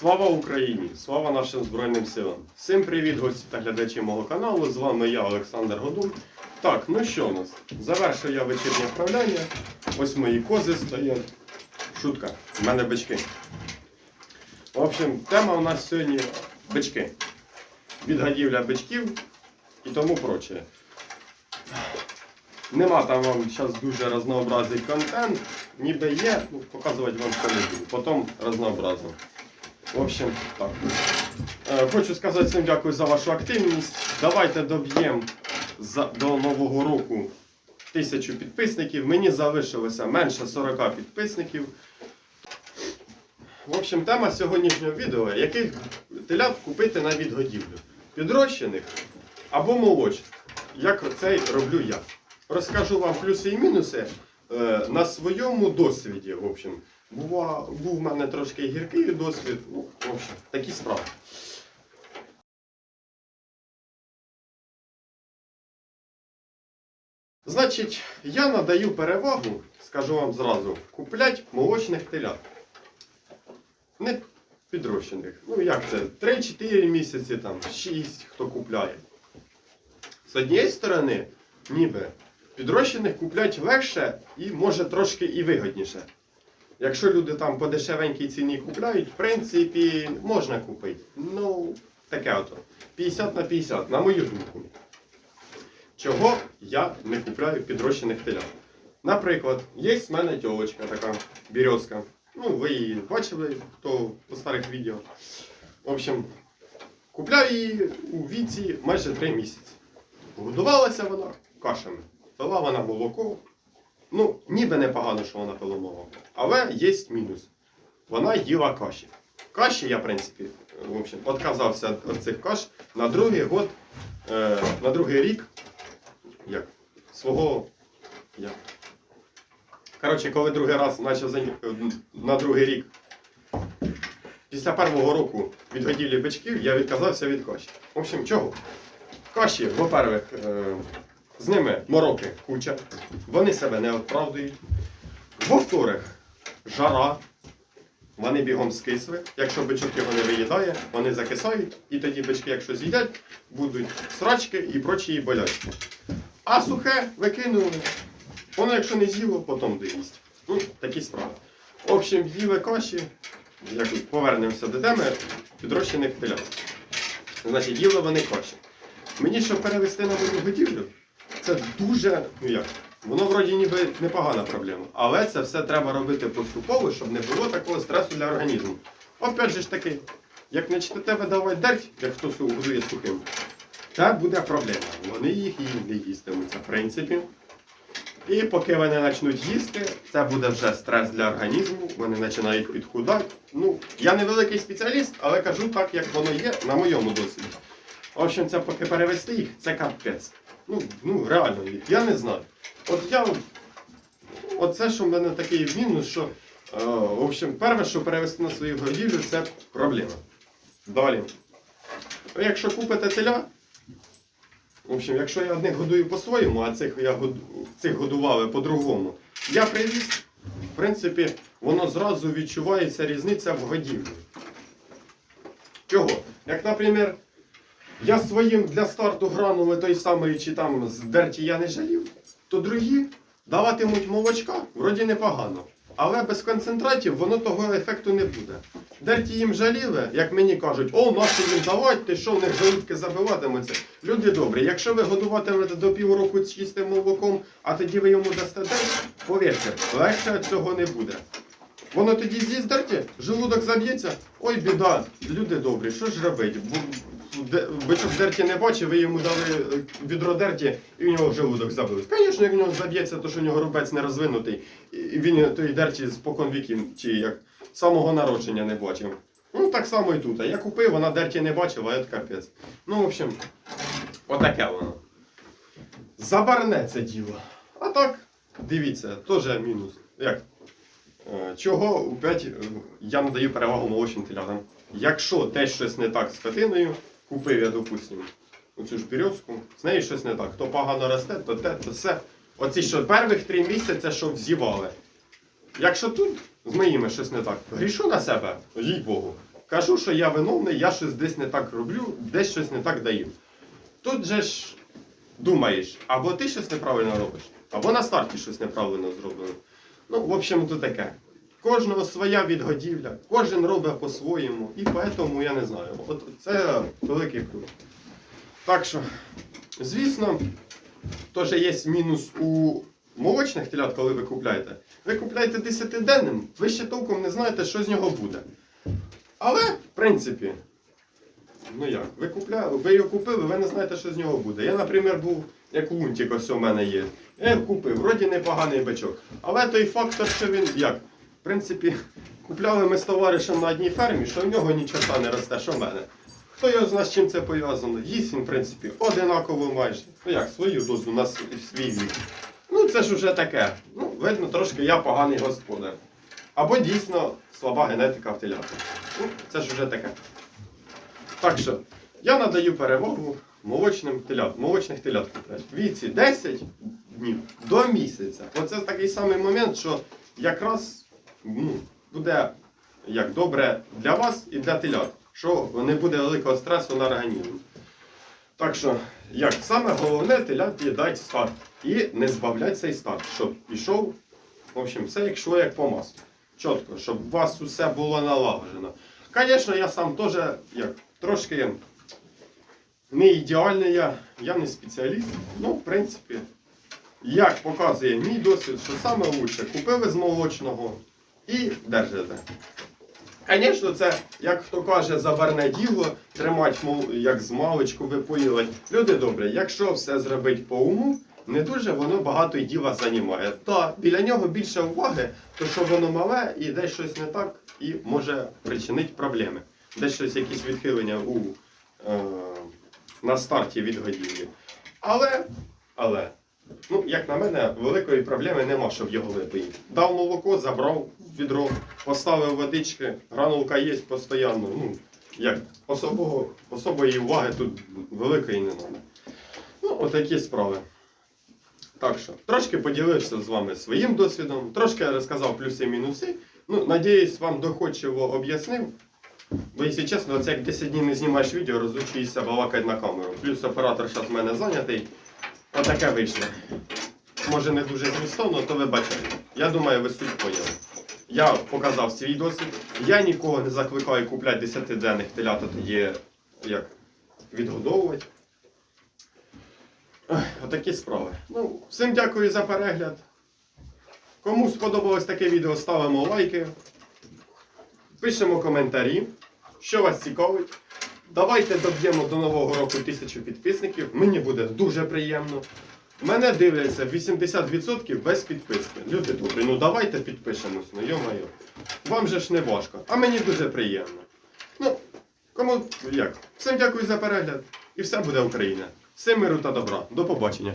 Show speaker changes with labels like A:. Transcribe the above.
A: Слава Україні! Слава нашим Збройним силам! Всім привіт, гості та глядачі мого каналу. З вами я, Олександр Годун. Так, ну що у нас? Завершив я вечірнє вправляння. Ось мої кози стоять. Шутка, в мене бички. В общем, тема у нас сьогодні бички. Відгадівля бичків і тому прочее. Нема там вам зараз дуже разнообразний контент, ніби є, ну, показувати вам це не буду. Потім разнообразно. В общем, так. Е, Хочу сказати всім дякую за вашу активність. Давайте доб'ємо до Нового року тисячу підписників. Мені залишилося менше 40 підписників. В общем, тема сьогоднішнього відео, яких телят купити на відгодівлю. Підрощених або молочних. Як це роблю я. Розкажу вам плюси і мінуси е, на своєму досвіді. В общем, Бува, був в мене трошки гіркий досвід. Ну, в общем, такі справи. Значить, я надаю перевагу, скажу вам зразу, куплять молочних телят. Не підрощених. Ну як це? 3-4 місяці, там, 6, хто купляє. З однієї сторони, ніби підрощених куплять легше і може трошки і вигідніше. Якщо люди там по дешевенькій ціні купляють, в принципі, можна купити. Ну, таке ото. 50 на 50, на мою думку. Чого я не купляю підрощених телят? Наприклад, є в мене тілочка така, бірьозка. Ну, ви її бачили, хто у старих відео. В общем, купляв її у віці майже 3 місяці. Годувалася вона кашами. Пила вона молоко, Ну, ніби непогано, що вона пила молоко. Але є мінус. Вона їла каші. Каші я, в принципі, в общем, відказався від цих каш на другий год, е, на другий рік як, свого. Як. Коротше, коли другий раз почав на другий рік. Після першого року від годівлі бичків я відказався від каші. В общем, чого? Каші, во-первых, е, з ними мороки куча, вони себе не оправдують. Во-вторых, жара, вони бігом скисли. Якщо бичок його не виїдає, вони закисають, і тоді бички, якщо з'їдять, будуть срачки і прочі болячки. А сухе викинули. Воно, якщо не з'їло, потім доїсть. Ну, такі справи. В общем, їли каші, як повернемося до теми підрощених телят. Значить, їли вони каші. Мені, щоб перевести на мою годівлю, це дуже, ну як, воно вроді ніби непогана проблема. Але це все треба робити поступово, щоб не було такого стресу для організму. Опять же ж таки, як не чтете видавати дерть, як хтось годує сухим, це буде проблема. Вони їх і не їстимуться, в принципі. І поки вони почнуть їсти, це буде вже стрес для організму, вони починають підхудати. Ну, я не великий спеціаліст, але кажу так, як воно є на моєму досвіді. В общем, це поки перевести їх, це капець. Ну, ну реально, я не знаю. От я. Оце, що в мене такий мінус, що. Е, в общем, перше, що перевести на свою годівлю, це проблема. Далі. Якщо купите теля, в общем, якщо я одних годую по-своєму, а цих я цих годували по-другому, я привіз, в принципі, воно зразу відчувається різниця в годівлі. Чого? Як, наприклад, я своїм для старту гранули той самий, чи там з дерті я не жалів, то другі даватимуть молочка, вроді непогано. Але без концентратів воно того ефекту не буде. Дерті їм жаліли, як мені кажуть, о, наші їм давати, ти що в них желудки забиватимуться. Люди добрі, якщо ви годуватимете до півроку чистим молоком, а тоді ви йому дасте дерті, повірте, легше цього не буде. Воно тоді з'їсть желудок заб'ється. Ой, біда, люди добрі, що ж робити? Бичок дерті не бачив, ви йому дали е, відро дерті, і в нього желудок забився. Звісно, як в нього заб'ється, то що в нього рубець не розвинутий, і він той дерті спокон віків, чи як самого народження не бачив. Ну так само і тут. Я купив, вона дерті не бачила, а це капець. Ну, в общем, отаке воно. Забарне це діло. А так, дивіться, теж мінус. Як? Е, Чого опять е, я надаю перевагу молочним телятам? Якщо десь щось не так з скотиною, купив я, допустимо, оцю ж березку, з нею щось не так. То погано росте, то те, то все. Оці що перших три місяці, що взівали. Якщо тут з моїми щось не так, грішу на себе, їй Богу. кажу, що я виновний, я щось десь не так роблю, десь щось не так даю. Тут же ж думаєш, або ти щось неправильно робиш, або на старті щось неправильно зроблено. Ну, в общем, то таке. Кожного своя відгодівля, кожен робить по-своєму, і тому я не знаю. От це великий плюс. Так що, звісно, теж є мінус у молочних телят, коли ви купляєте. Ви купляєте 10-денним, ви ще толком не знаєте, що з нього буде. Але, в принципі, ну як, ви, купля... ви його купили, ви не знаєте, що з нього буде. Я, наприклад, був, як лунтик, ось у мене є. Я купив, вроді непоганий бичок. Але той фактор, що він як, в принципі, купляли ми з товаришем на одній фермі, що в нього ні чорта не росте, що в мене. Хто його знає, з чим це пов'язано? Їсть він, в принципі, одинаково майже. Ну як, свою дозу на свій вік. Ну це ж уже таке. Ну, видно, трошки я поганий господар. Або дійсно слаба генетика в телятах. Ну, це ж уже таке. Так що, я надаю перевагу молочним телят, молочних телят. Віці 10 днів до місяця. Оце такий самий момент, що якраз ну, буде як добре для вас і для телят, що не буде великого стресу на організм. Так що, як саме головне, телят дати старт. І не збавляти цей старт, щоб пішов, в общем, все як як по маслу. Чітко, щоб у вас усе було налагоджено. Звісно, я сам теж як, трошки не ідеальний я, я не спеціаліст. Ну, в принципі, як показує мій досвід, що лучше купили з молочного і держите. Звісно, це, як хто каже, забарне діло, тримати як з маличку випоювати. Люди добрі, якщо все зробити по уму, не дуже воно багато й діла займає. Та біля нього більше уваги, то що воно мале і десь щось не так і може причинити проблеми. Десь щось якісь відхилення у, е, на старті від годівлі. Але, але, ну, як на мене, великої проблеми нема, щоб його випоїти. Дав молоко, забрав відро, поставив водички, гранулка є постійно. Ну, як особого, особої уваги тут великої не треба. Ну, отакі справи. Так що, трошки поділився з вами своїм досвідом, трошки розказав плюси і мінуси. Ну, надіюсь, вам доходчиво об'яснив. Бо, якщо чесно, це як 10 днів не знімаєш відео, розучуєшся балакати на камеру. Плюс оператор зараз в мене зайнятий. Отаке вийшло. Може не дуже змістовно, то вибачайте. Я думаю, ви суть поняли. Я показав свій досвід. Я нікого не закликаю купляти 10-денних телят, а тоді як відгодовувати. Отакі справи. Ну, всім дякую за перегляд. Кому сподобалось таке відео, ставимо лайки. Пишемо коментарі, що вас цікавить. Давайте доб'ємо до нового року тисячу підписників. Мені буде дуже приємно. Мене дивляться 80% без підписки. Люди добрі, ну давайте підпишемось, ну йо-моє. Вам же ж не важко, а мені дуже приємно. Ну, кому як? Всім дякую за перегляд і все буде Україна. Всім миру та добра. До побачення.